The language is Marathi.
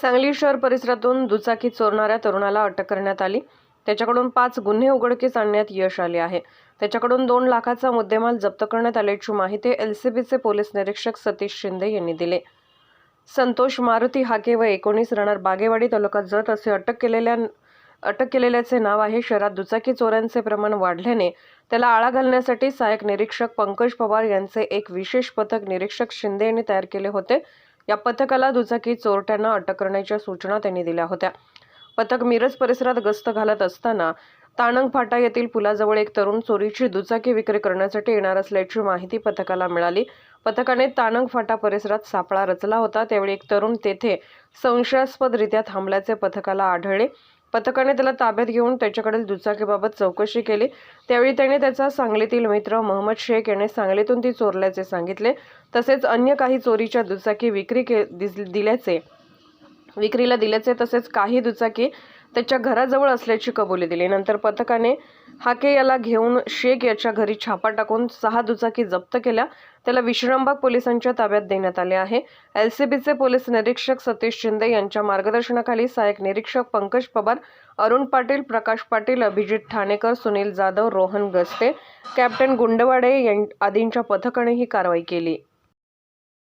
सांगली शहर परिसरातून दुचाकी चोरणाऱ्या तरुणाला अटक करण्यात आली. त्याच्याकडून पाच गुन्हे उघडकीस आणण्यात यश आले आहे. त्याच्याकडून दोन लाखाचा मुद्देमाल जप्त करण्यात आल्याची माहिती एलसीबीचे पोलीस निरीक्षक सतीश शिंदे यांनी दिले. संतोष मारुती हाके व एकोणीस राहणार बागेवाडी तालुका जत असे अटक केलेल्या अटक केलेल्याचे नाव आहे. शहरात दुचाकी चोऱ्यांचे प्रमाण वाढल्याने त्याला आळा घालण्यासाठी सहाय्यक निरीक्षक पंकज पवार यांचे एक विशेष पथक निरीक्षक शिंदे यांनी तयार केले होते. या पथकाला दुचाकी चोरट्यांना अटक करण्याच्या सूचना त्यांनी दिल्या होत्या. पथक मिरज परिसरात गस्त घालत असताना ताणंग फाटा येथील पुलाजवळ एक तरुण चोरीची दुचाकी विक्री करण्यासाठी येणार असल्याची माहिती पथकाला मिळाली. पथकाने ताणंग फाटा परिसरात सापळा रचला होता. त्यावेळी एक तरुण तेथे संशयास्पदरित्या थांबल्याचे पथकाला आढळले. पथकाने त्याला ताब्यात घेऊन त्याच्याकडील दुचाकीबाबत चौकशी केली. त्यावेळी त्याने त्याचा सांगलीतील मित्र मोहम्मद शेख याने सांगलीतून ती चोरल्याचे सांगितले. तसेच अन्य काही चोरीच्या दुचाकी विक्री के दिल्याचे विक्रीला दिल्याचे तसेच काही दुचाकी त्याच्या घराजवळ असल्याची कबुली दिली. नंतर पथकाने हाके याला घेऊन शेख याच्या घरी छापा टाकून सहा दुचाकी जप्त केल्या. त्याला विश्रामबाग पोलिसांच्या ताब्यात देण्यात आले आहे. एलसीबीचे पोलीस निरीक्षक सतीश शिंदे यांच्या मार्गदर्शनाखाली सहाय्यक निरीक्षक पंकज पवार अरुण पाटील प्रकाश पाटील अभिजित ठाणेकर सुनील जाधव रोहन गस्ते कॅप्टन गुंडवाडे यां आदींच्या पथकाने ही कारवाई केली.